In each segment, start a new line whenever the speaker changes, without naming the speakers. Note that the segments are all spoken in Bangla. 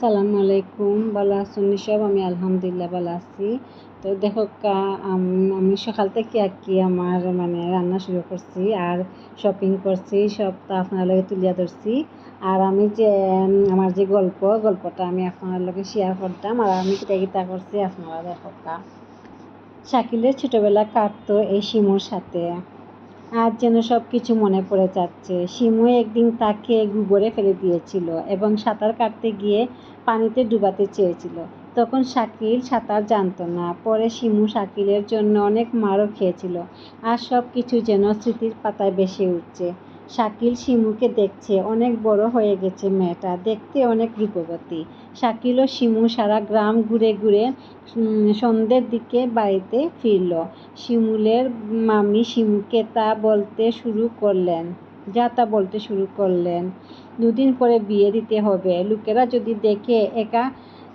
আসসালামু আলাইকুম। ভালো আছেন সব আমি আলহামদুলিল্লাহ ভালো আছি। তো দেখো আমি সকাল থেকে আর কি আমার মানে রান্না শুরু করছি আর শপিং করছি, সব তো আপনার লগে তুলিয়া ধরছি। আর আমি যে আমার যে গল্প, গল্পটা আমি আপনার লগে শেয়ার করতাম আর আমি কিতা কিতা করছি আপনারা দেখো, কা। শাকিলের ছোটবেলা কাটতো এই শিমুর সাথে। আজ যেন সব কিছু মনে পড়ে যাচ্ছে। শিমু একদিন তাকে গুবরে ফেলে দিয়েছিল এবং সাঁতার কাটতে গিয়ে পানিতে ডুবাতে চেয়েছিল। তখন শাকিল সাঁতার জানতো না। পরে শিমু শাকিলের জন্য অনেক মারও খেয়েছিল। আর সব কিছু যেন স্মৃতির পাতায় ভেসে উঠছে। শাকিল শিমুকে দেখছে, অনেক বড় হয়ে গেছে মেয়েটা। দেখতে অনেক রূপবতী। শাকিল ও শিমু সারা গ্রাম ঘুরে ঘুরে সন্ধ্যের দিকে বাড়িতে ফিরল। শিমুলের মামি শিমুকে তা বলতে শুরু করলেন, যা তা বলতে শুরু করলেন, দুদিন পরে বিয়ে দিতে হবে। লোকেরা যদি দেখে একা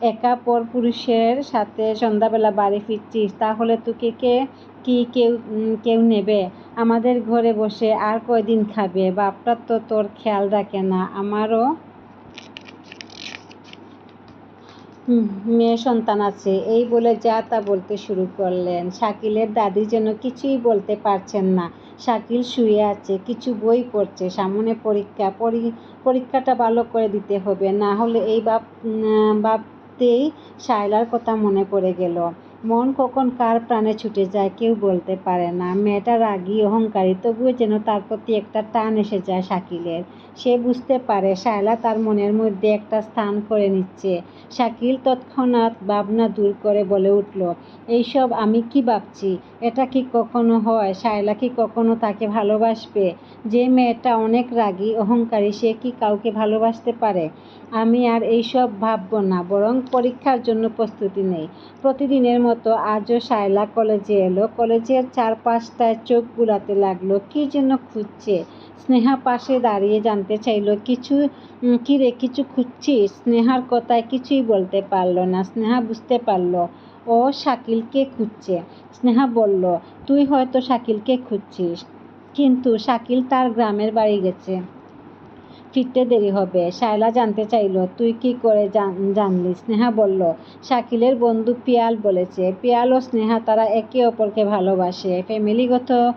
একা পর পুরুষের সাথে সন্ধ্যাবেলা বাড়ি ফিরছিস তাহলে তোকে কে কি কেউ কেউ নেবে? আমাদের ঘরে বসে আর কয়দিন খাবে? বাপটা তো তোর খেয়াল রাখে না আমারও। মেয়ে সন্তান আছে এই বলে যা তা বলতে শুরু করলেন। শাকিলের দাদি যেন কিছুই বলতে পারছেন না। শাকিল শুয়ে আছে কিছু বই পড়ছে সামনে পরীক্ষা পরি- পরীক্ষাটা ভালো করে দিতে হবে না হলে এই বাপ উম, ভাবতেই শায়লার কথা মনে পড়ে গেল। মন কখন কার প্রাণে ছুটে যায় কেউ বলতে পারে না। মেয়েটা রাগী, অহংকারী, তবুও যেন তার প্রতি একটা টান এসে যায় শাকিলের। সে বুঝতে পারে শায়লা তার মনের মধ্যে একটা স্থান করে নিচ্ছে। শাকিল তৎক্ষণাৎ ভাবনা দূর করে বলে উঠল, এইসব আমি কি ভাবছি? এটা কি কখনো হয়? শায়লা কি কখনো তাকে ভালোবাসবে? যে মেয়েটা অনেক রাগী, অহংকারী, সে কি কাউকে ভালোবাসতে পারে? আমি আর এইসব ভাববো না, বরং পরীক্ষার জন্য প্রস্তুতি নেই। প্রতিদিনের মতো আজও শায়লা কলেজে এলো। কলেজের চারপাশটায় চোখ বুলাতে লাগল, কি যেন খুঁজছে? স্নেহা পাশে দাঁড়িয়ে জানতে চাইলো, কিছু কি রে, কিছু খুঁজছিস? স্নেহার কথায় কিছুই বলতে পারল না, স্নেহা বুঝতে পারল, ও শাকিলকে খুঁজছে। স্নেহা বলল, তুই হয়তো শাকিলকে খুঁজছিস। কিন্তু শাকিল তার গ্রামের বাড়ি গেছে। ফিরতে দেরি হবে। শায়লা জানতে চাইল, তুই কি করে জান- জানলি? স্নেহা বলল, শাকিলের বন্ধু পিয়াল বলেছে, পিয়াল ও স্নেহা তারা একে অপরকে ভালোবাসে। ফ্যামিলিগত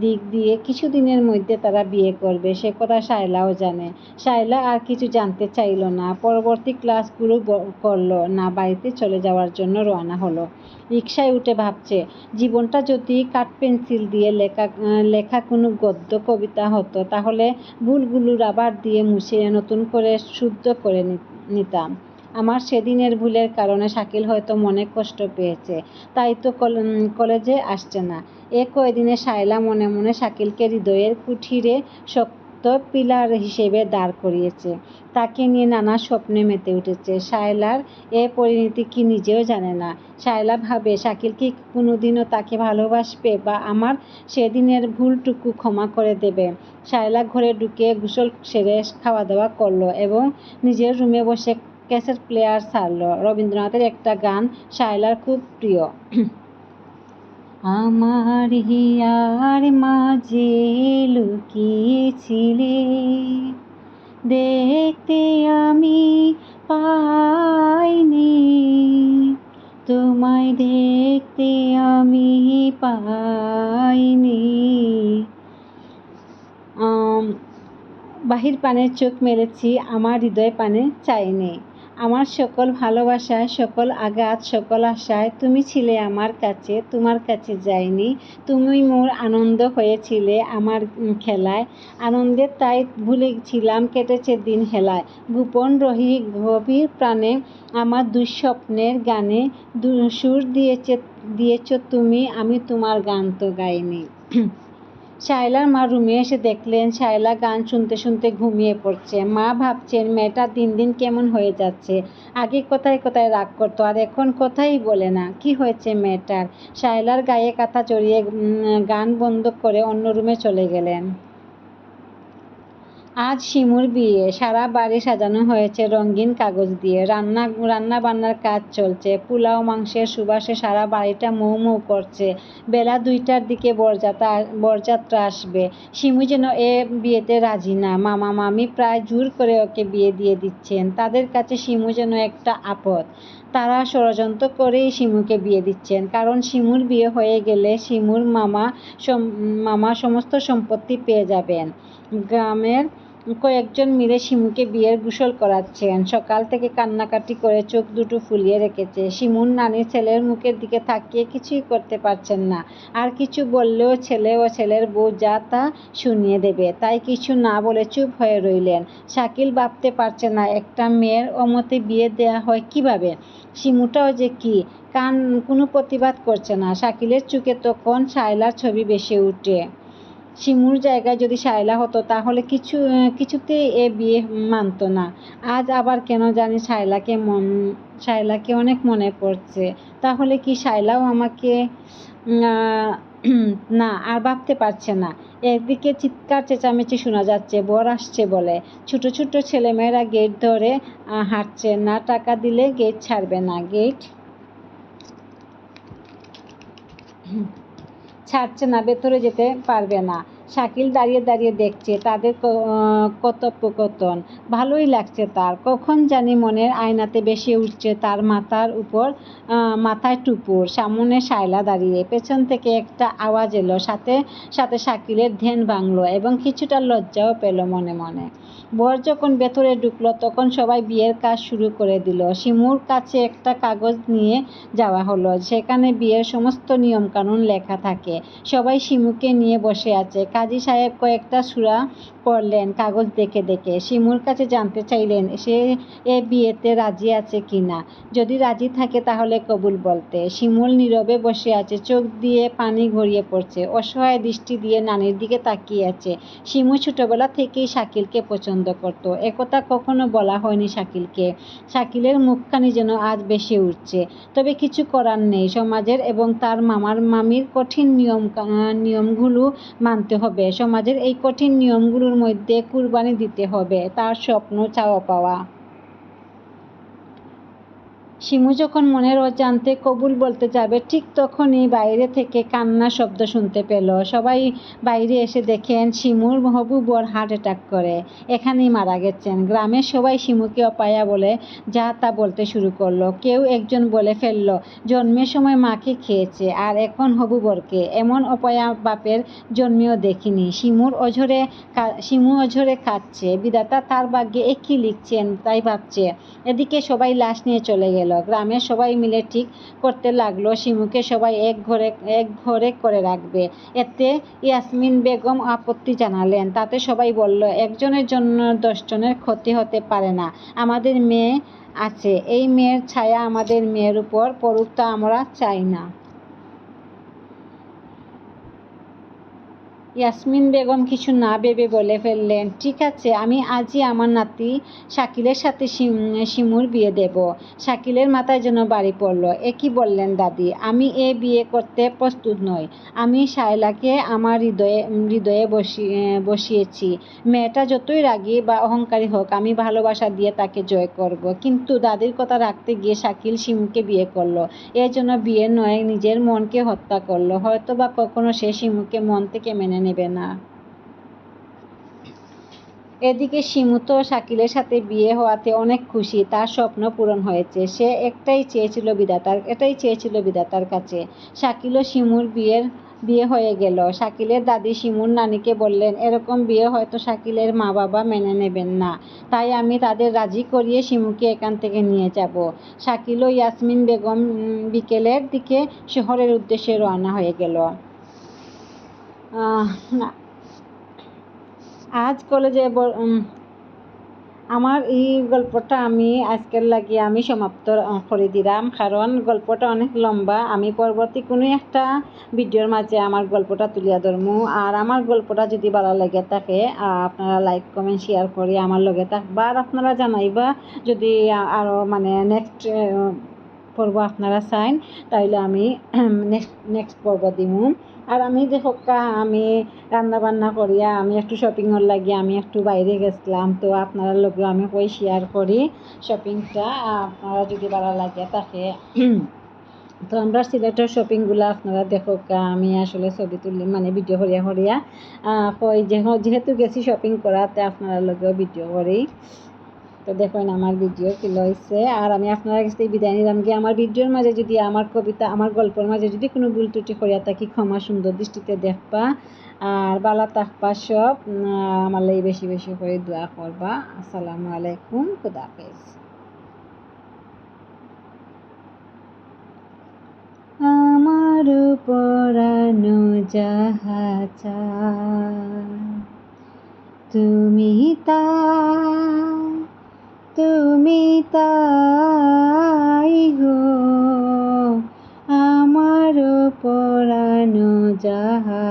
দিক দিয়ে কিছুদিনের মধ্যে তারা বিয়ে করবে, সে কথা শায়লাও জানে। শায়লা আর কিছু জানতে চাইল না। পরবর্তী ক্লাসগুলো করল না, বাড়িতে চলে যাওয়ার জন্য রওনা হলো। রিক্সায় উঠে ভাবছে, জীবনটা যদি কাঠ পেন্সিল দিয়ে লেখা লেখা কোনো গদ্য কবিতা হতো, তাহলে ভুলগুলো রাবার দিয়ে মুছে নতুন করে শুদ্ধ করে নিতাম। আমার সেদিনের ভুলের কারণে শাকিল হয়তো মনে কষ্ট পেয়েছে, তাই তো কল- কলেজে আসছে না। এ কয়দিনে শায়লা মনে মনে শাকিলকে হৃদয়ের কুঠিরে শক্ত পিলার হিসেবে দাঁড় করিয়েছে। তাকে নিয়ে নানা স্বপ্নে মেতে উঠেছে। শায়লার এ পরিণতি কি নিজেও জানে না। শায়লা ভাবে, শাকিল কি কোনোদিনও তাকে ভালোবাসবে বা আমার সেদিনের ভুলটুকু ক্ষমা করে দেবে? শায়লা ঘরে ঢুকে গোসল সেরে খাওয়া দাওয়া করল এবং নিজের রুমে বসে ক্যাসেট প্লেয়ার ছাড়লো রবীন্দ্রনাথের একটা গান শায়লার খুব প্রিয়। আমার হিয়ার মাঝে লুকিয়েছিলে। দেখতে আমি পাইনি। তোমায় দেখতে আমি পাইনি। বাহির পানে চোখ মেলেছি আমার হৃদয় পানে চাইনি আমার সকল ভালোবাসায় সকল আঘাত, সকল আশায় তুমি ছিলে আমার কাছে, তোমার কাছে যাইনি। তুমি মোর আনন্দ হয়েছিলে আমার খেলায়। আনন্দে তাই ভুলেছিলাম, কেটেছে দিন হেলায়। গোপন রহি গভীর প্রাণে আমার দুঃস্বপ্নের গানে সুর দিয়েছে দিয়েছ তুমি, আমি তোমার গান তো গাইনি। শায়লার মা রুমে এসে দেখলেন, শায়লা গান শুনতে শুনতে ঘুমিয়ে পড়ছে। মা ভাবছেন, মেয়েটা দিন দিন কেমন হয়ে যাচ্ছে? আগে কোথায় কোথায় রাগ করতো, আর এখন কোথায় বলে না। কি হয়েছে মেয়েটার? শায়লার গায়ে কাঁথা চড়িয়ে গান বন্ধ করে অন্য রুমে চলে গেলেন। আজ শিমুর বিয়ে। সারা বাড়ি সাজানো হয়েছে রঙিন কাগজ দিয়ে। রান্না রান্না বান্নার কাজ চলছে। পোলাও, মাংসের সুবাসে সারা বাড়িটা মৌ মৌ করছে। বেলা দুইটার দিকে বরযাত্রা বরযাত্রা আসবে। শিমু যেন এ বিয়েতে রাজি না। মামা, মামি প্রায় জোর করে ওকে বিয়ে দিয়ে দিচ্ছেন। তাদের কাছে শিমু যেন একটা আপদ। তারা ষড়যন্ত্র করেই শিমুকে বিয়ে দিচ্ছেন। কারণ শিমুর বিয়ে হয়ে গেলে শিমুর মামা মামা সমস্ত সম্পত্তি পেয়ে যাবেন। গ্রামের কয়েকজন মিলে শিমুকে বিয়ের গোসল করাচ্ছেন। সকাল থেকে কান্নাকাটি করে চোখ দুটো ফুলিয়ে রেখেছে। শিমুর নানি ছেলের মুখের দিকে তাকিয়ে কিছুই করতে পারছেন না। আর কিছু বললেও ছেলে ও ছেলের বউ যা তা শুনিয়ে দেবে। তাই কিছু না বলে চুপ হয়ে রইলেন। শাকিল ভাবতে পারছে না, একটা মেয়ের অমতে বিয়ে দেয়া হয় কীভাবে? শিমুটাও যে কি? কান, কোনো প্রতিবাদ করছে না। শাকিলের চোখে তখন শায়লার ছবি বেশি উঠে। শিমুর জায়গায় যদি শায়লা হতো, তাহলে কিছু কিছুতেই এ বিয়ে মানত না। আজ আবার কেন জানি শায়লাকে মন, শায়লাকে অনেক মনে পড়ছে। তাহলে কি শায়লাও আমাকে না, আর ভাবতে পারছে না। একদিকে চিৎকার চেঁচামেচি শোনা যাচ্ছে, বর আসছে বলে। ছোট ছোট ছেলেমেয়েরা গেট ধরে হাঁটছে। না টাকা দিলে গেট ছাড়বে না। গেট ছাড়ছে না ভেতরে যেতে পারবে না। শাকিল দাঁড়িয়ে দাঁড়িয়ে দেখছে তাদের কথোপকথন। ভালোই লাগছে তার। কখন জানি মনের আয়নাতে বেশি উঠছে তার মাথার উপর মাথায় টুপুর। সামনে শায়লা দাঁড়িয়ে। পেছন থেকে একটা আওয়াজ এলো, সাথে সাথে শাকিলের ধ্যান ভাঙলো এবং কিছুটা লজ্জাও পেল মনে মনে। বর যখন ভেতরে ঢুকলো, তখন সবাই বিয়ের কাজ শুরু করে দিল। শিমুর কাছে একটা কাগজ নিয়ে যাওয়া হলো। সেখানে বিয়ের সমস্ত নিয়মকানুন লেখা থাকে। সবাই শিমুকে নিয়ে বসে আছে। কাজী সাহেব কয়েকটা সুরা পড়লেন, কাগজ দেখে দেখে। শিমুর কাছে জানতে চাইলেন, সে এ বিয়েতে রাজি আছে কি না? যদি রাজি থাকে তাহলে কবুল বলতে। শিমুল নীরবে বসে আছে, চোখ দিয়ে পানি গড়িয়ে পড়ছে। অসহায় দৃষ্টি দিয়ে নানির দিকে তাকিয়ে আছে। শিমু ছোটবেলা থেকেই শাকিলকে পছন্দ করত। একথা কখনো বলা হয়নি শাকিলকে। শাকিলের মুখখানি যেন আজ বেশি উঠছে। তবে কিছু করার নেই। সমাজের এবং তার মামার, মামির কঠিন নিয়ম নিয়মগুলো মানতে হবে। সমাজের এই কঠিন নিয়মগুলোর মধ্যে কুরবানি দিতে হবে। তার স্বপ্ন চাওয়া পাওয়া। শিমু যখন মনের অজান্তে কবুল বলতে যাবে, ঠিক তখনই বাইরে থেকে কান্নার শব্দ শুনতে পেল। সবাই বাইরে এসে দেখেন শিমুর হবু বর হার্ট অ্যাটাক করে। এখানেই মারা গেছেন। গ্রামের সবাই শিমুকে অপায়া বলে যা তা বলতে শুরু করল। কেউ একজন বলে ফেলল, জন্মের সময় মাকে খেয়েছে, আর এখন হবু বরকে। এমন অপায়া বাপের জন্মেও দেখিনি। শিমুর অঝরে শিমু অঝরে খাচ্ছে। বিদাতা তার ভাগ্যে একই লিখছেন, তাই ভাবছে। এদিকে সবাই লাশ নিয়ে চলে গেল। গ্রামের সবাই মিলে ঠিক করতে লাগল। শিমুকে সবাই এক ঘরে এক ঘরে করে রাখবে। এতে ইয়াসমিন বেগম আপত্তি জানালেন। তাতে সবাই বলল, একজনের জন্য দশজনের ক্ষতি হতে পারে না। আমাদের মেয়ে আছে। এই মেয়ের ছায়া আমাদের মেয়ের উপর পড়ুক তা আমরা চাই না। ইয়াসমিন বেগম কিছু না ভেবে বলে ফেললেন, ঠিক আছে, আমি আজই আমার নাতি শাকিলের সাথে শিমুর বিয়ে দেব। শাকিলের মাথায় যেন বাড়ি পড়ল। এ কি বললেন দাদি? আমি এ বিয়ে করতে প্রস্তুত নই। আমি শায়লাকে আমার হৃদয়ে হৃদয়ে বসিয়ে বসিয়েছি। মেয়েটা যতই রাগি বা অহংকারী হোক, আমি ভালোবাসা দিয়ে তাকে জয় করব। কিন্তু দাদির কথা রাখতে গিয়ে শাকিল শিমুকে বিয়ে করল। এর জন্য বিয়ে নয়, নিজের মনকে হত্যা করল। হয়তো বা কখনো সে শিমুকে মন থেকে মেনে নেবে না। এদিকে শিমু তো শাকিলের সাথে বিয়ে হওয়াতে অনেক খুশি, তার স্বপ্ন পূরণ হয়েছে। সে একটাই চেয়েছিল বিধাতার, এটাই চেয়েছিল বিধাতার কাছে। শাকিল ও শিমুর বিয়ের, বিয়ে হয়ে গেল। শাকিলের দাদি শিমুর নানিকে বললেন, এরকম বিয়ে হয়তো শাকিলের মা বাবা মেনে নেবেন না। তাই আমি তাদের রাজি করিয়ে শিমুকে এখান থেকে নিয়ে যাব। শাকিল ও ইয়াসমিন বেগম বিকেলের দিকে শহরের উদ্দেশ্যে রওনা হয়ে গেল। আজ কলেজে আমার এই গল্পটা আমি আজকের লাগিয়ে আমি সমাপ্ত করে দিলাম। কারণ গল্পটা অনেক লম্বা। আমি পরবর্তী কোনো একটা ভিডিওর মাঝে আমার গল্পটা তুলিয়া ধরমু। আর আমার গল্পটা যদি ভালো লাগে থাকে আপনারা লাইক কমেন্ট শেয়ার করে আমার লগে থাকবা। আর আপনারা জানাইবা যদি আরও মানে নেক্সট পর্ব আপনারা চাইন, তাইলে আমি নেক্সট নেক্সট পর্ব দিমু। আর আমি দেখো কা আমি রান্না বান্না করিয়া আমি একটু শপিংয়ের লাগি আমি একটু বাইরে গেছিলাম, তো আপনারা লগে আমি কই শেয়ার করি শপিংটা আপনারা যদি ভালো লাগে তাকে। তো আমরা সিলেটের শপিংগুলো আপনারা দেখো আমি আসলে ছবি তুলি মানে ভিডিও করিয়া করিয়া কই যে- যেহেতু গেছি শপিং করাতে, আপনারা লগেও ভিডিও করি। তো দেখুন আমার ভিডিও কি লইছে। আর আমি আপনার কাছে বিদায় নিলাম কি আমার ভিডিওর মাঝে যদি আমার কবিতা, আমার গল্পের মাঝে যদি কোনো ভুল ত্রুটি করিয়া থাকি, ক্ষমা সুন্দর দৃষ্টিতে দেখবা। আর বালা থাকবা সব আমার লাগি বেশি বেশি করে দোয়া করবা। আসসালামু আলাইকুম খুদাফেজ আমার পরানো যাহা তুমি তা তুমি তাই গো আমার পরানো যাহা